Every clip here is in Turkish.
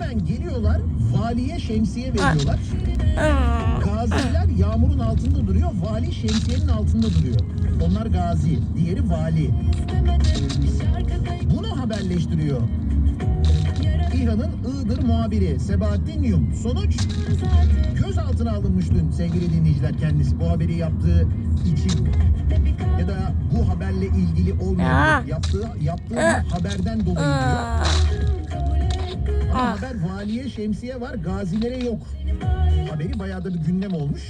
Hemen geliyorlar valiye şemsiye veriyorlar. Gaziler yağmurun altında duruyor, vali şemsiyenin altında duruyor. Onlar gazi, diğeri vali. Bunu haberleştiriyor. İHA'nın Iğdır muhabiri Sebahattin Yum. Sonuç gözaltına alınmış dün sevgili dinleyiciler kendisi bu haberi yaptığı için ya da bu haberle ilgili olmayan Ya. yaptığı yaptığı Ah. haberden dolayı diyor. Ah. haber valiye şemsiye var, gazilere yok. Haberi bayağı da bir gündem olmuş.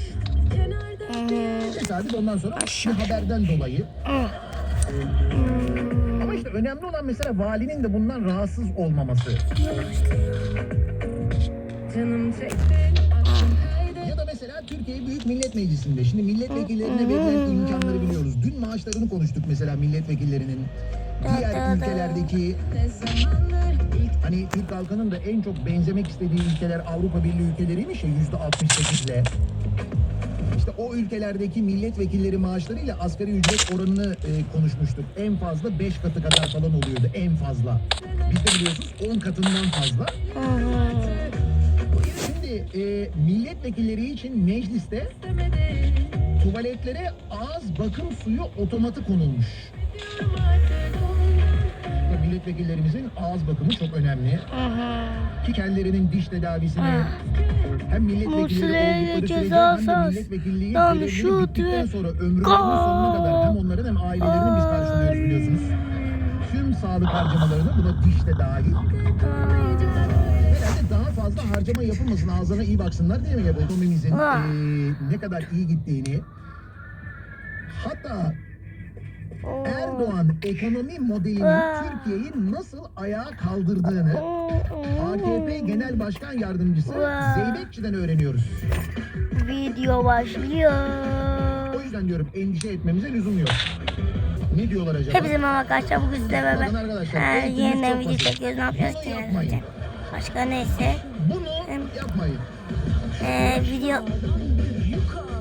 Tesadüf ondan sonra bir haberden dolayı. Ama işte önemli olan mesela valinin de bundan rahatsız olmaması. Canım. Ya da mesela Türkiye Büyük Millet Meclisi'nde. Şimdi milletvekillerine verilen imkanları biliyoruz. Dün maaşlarını konuştuk mesela milletvekillerinin. Diğer ülkelerdeki hani Türk halkının da en çok benzemek istediği ülkeler Avrupa Birliği ülkeleriymiş ya yüzde 68'le. İşte o ülkelerdeki milletvekilleri maaşlarıyla asgari ücret oranını e, konuşmuştuk. En fazla 5 katı kadar falan oluyordu en fazla. Bizde biliyorsunuz 10 katından fazla. Şimdi e, milletvekilleri için mecliste tuvaletlere ağız bakım suyu otomatı konulmuş. Ve Milletvekillerimizin ağız bakımı çok önemli. Ki kendilerinin diş tedavisine hem milletvekilleri oldukları sürece hem de milletvekilliği bittikten tü- sonra ömrünün sonuna kadar hem onların hem ailelerini biz karşılıyoruz biliyorsunuz. Tüm sağlık harcamalarını buna diş de dahil. Herhalde daha fazla harcama yapılmasın, ağzına iyi baksınlar diye mi ya bu ekonomimizin eee, ne kadar iyi gittiğini. Hatta Erdoğan ekonomi modelinin. Türkiye'yi nasıl ayağa kaldırdığını AKP Genel Başkan Yardımcısı. Zeybekçi'den öğreniyoruz. Video başlıyor. O yüzden diyorum endişe etmemize lüzum yok. Ne diyorlar acaba? Hepinize merhaba arkadaşlar bugün sizle beraber yeniden video çekiyoruz. Ne yapıyoruz ki? Başka neyse. Bunu yapmayın. Ee, video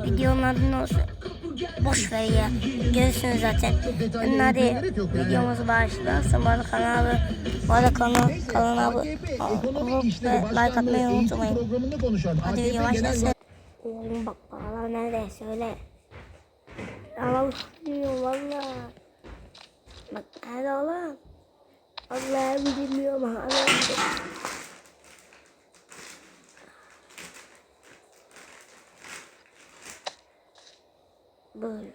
videonun adı ne olsun? boş ver ya. Görürsünüz zaten. Hadi videomuzu bağışlarsa bana kanalı bana kanal kanala abone like atmayı unutmayın. Hadi video başlasın. Oğlum bak bağlar nerede söyle. Ama uçmuyor valla. Bak nerede oğlum? Allah'ım bilmiyorum. Allah'ım. Böyle.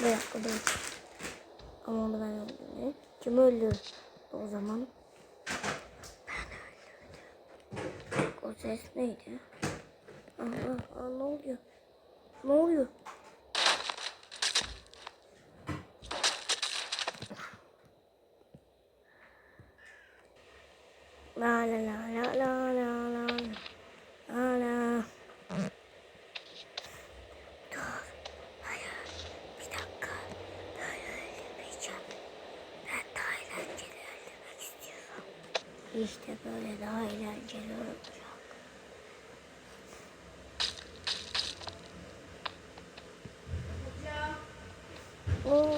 Bir dakika dur. Ama onu ben öldürdüm. Kim öldürdü o zaman? O ses neydi? Aa, aa, ne oluyor? Ne oluyor? La la la la la la la Dur. Hayır. Bir dakika. Böyle öldürmeyeceğim. Ben daha eğlenceli öldürmek istiyorum. İşte böyle daha eğlenceli olacak. Oo, oo,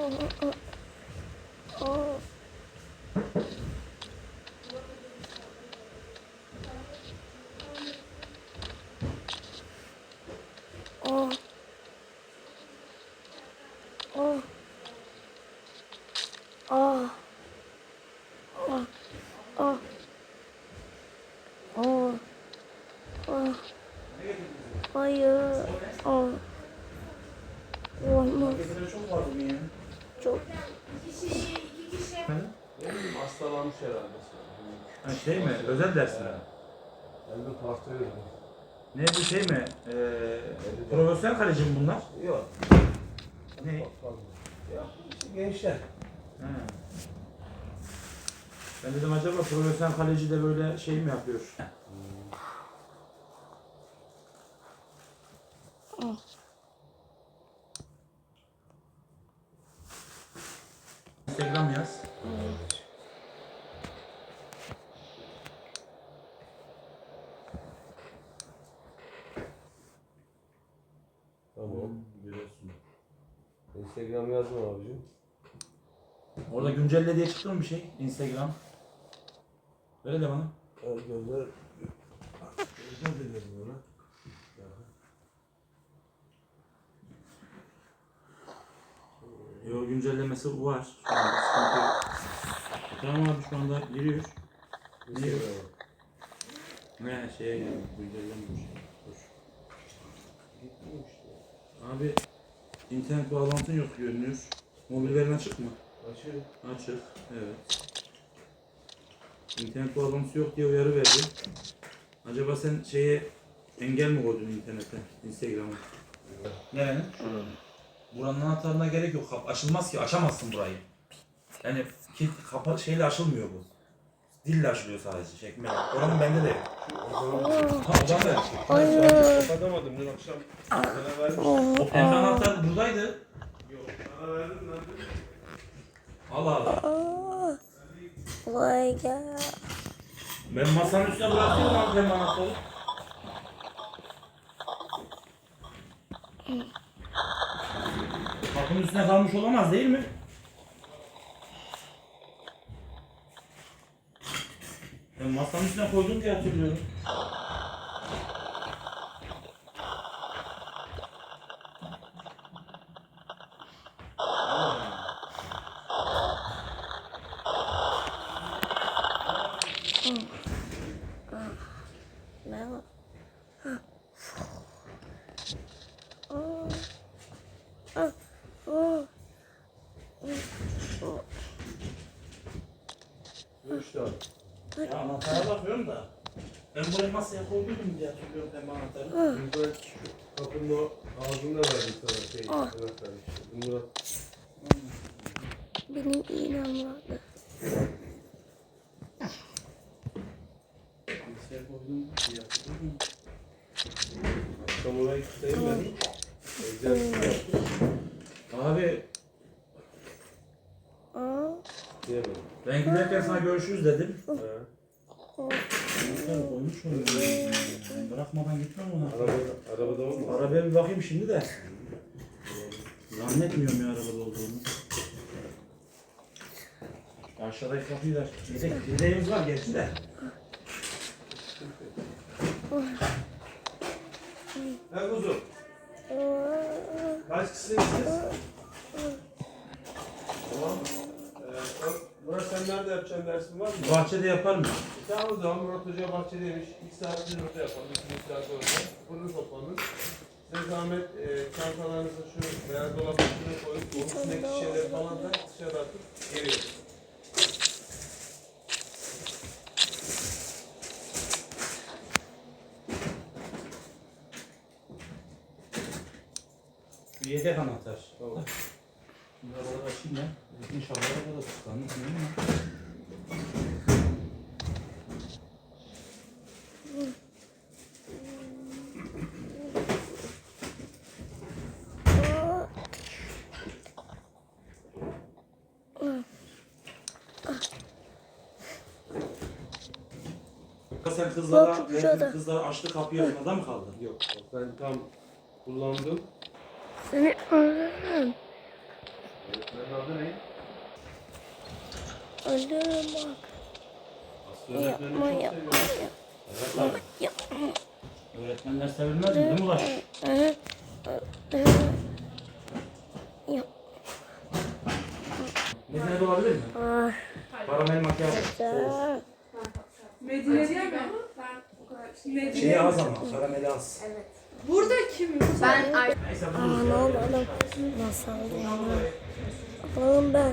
Hayır. Oh. Olmaz. Çok. Hastalanmış herhalde. Ha, şey mi? Özel ders mi? Elde pasta verdim. Ne bu şey mi? Ee, profesyonel kaleci mi bunlar? Yok. Ne? Ya gençler. Ha. Ben dedim acaba profesyonel kaleci de böyle şey mi yapıyor? Instagram yaz. Tamam. Biliyorsun. Instagram yazma abicim. Orada güncelle diye çıktı mı bir şey? Instagram. Öyle de bana. O gözler... Gözler de gözüm ona. Yo güncellemesi var. Tamam abi şu anda giriyor. Giriyor. Ne şeye geldi. Güncellenmiş. Dur. Abi internet bağlantın yok görünüyor. Mobil verin açık mı? Açıyor. Açık. Evet. İnternet bağlantısı yok diye uyarı verdi. Acaba sen şeye engel mi koydun internete? Instagram'a? Nerenin? Şuranın. Buranın anahtarına gerek yok. Kap- Açılmaz ki. Açamazsın burayı. Yani ki, kapa şeyle açılmıyor bu. Dille açılıyor sadece çekme. Oranın bende de yok. Ha o da yok. Kapatamadım dün akşam. Sana verdim. O pembe anahtar buradaydı. Yok. Sana verdim lan. Allah Allah. Aa, Vay ya. Ben masanın üstüne bıraktım lan pembe anahtarı. Kapının üstüne kalmış olamaz değil mi? Ben masanın üstüne koydum diye hatırlıyorum. 3 4. Ya anahtara bakıyorum da. Ben buraya masaya koyduydum diye hatırlıyorum pembe anahtarı. Ah. Burada kapının o ağzında verdim sana şey. Ah. İşte. Murat. Hmm. Benim iğnem vardı. Masaya koydum diye şey hatırlıyorum. Akşam oraya gitseyim ben. Evden hmm. Abi. Aa. Diyemedim ben giderken sana görüşürüz dedim. Anahtarı koymuş onu. Ben bırakmadan gitmem ona. Arabada, arabada mı? Arabaya bir bakayım şimdi de. Zannetmiyorum ya arabada olduğunu. Aşağıdaki kapıyı da yedek, yedeğimiz var gerçi de. Ha kuzum. Kaç kişisiniz siz? Tamam. Ee, o- Murat sen nerede yapacaksın dersin var mı? Bahçede yaparım. E Tamam o zaman Murat Hoca bahçedeymiş. İlk saat bir orada yapalım. İkinci saat orada. Bunu toplanın. Size zahmet e, çantalarınızı şu veya dolabın içine koyup onun üstündeki şişeleri falan da dışarı atıp geliyoruz. Yedek anahtar. Tamam. Şimdi arabaları açayım ya. İnşallah arabada tıklanır. değil mi? Sen kızlara, Bak, de. belki kızlara açtı kapıyı yanında mı kaldın? Yok. Ben tam kullandım. seni öldürürüm. Öğretmenin adı ne? Öldürürüm bak. Aslı öğretmenini çok Yapma, seviyorum. Evet abi. Yapma. Öğretmenler sevilmez mi? Değil mi Ulaş? Medine de olabilir mi? Ah, Karamel makyaj. güzel. Medine mi? Medine. Şeyi az ama, karameli az. Burada kim? Ben ay ya. oldu oğlum? Nasıl oldu? Oğlum ben.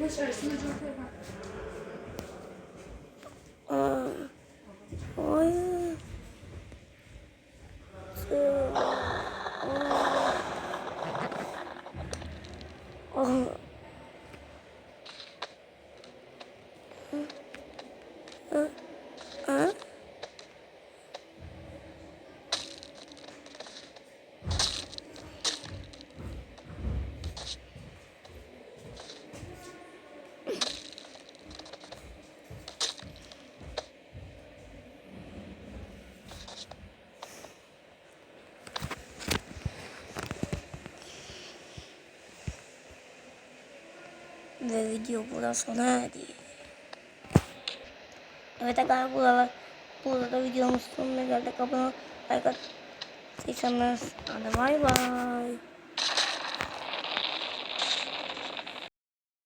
Boş ver Ve video burada sona erdi. Evet arkadaşlar burada, burada da videomuz sonuna geldik. Abone ol, like at. Hadi bay bay.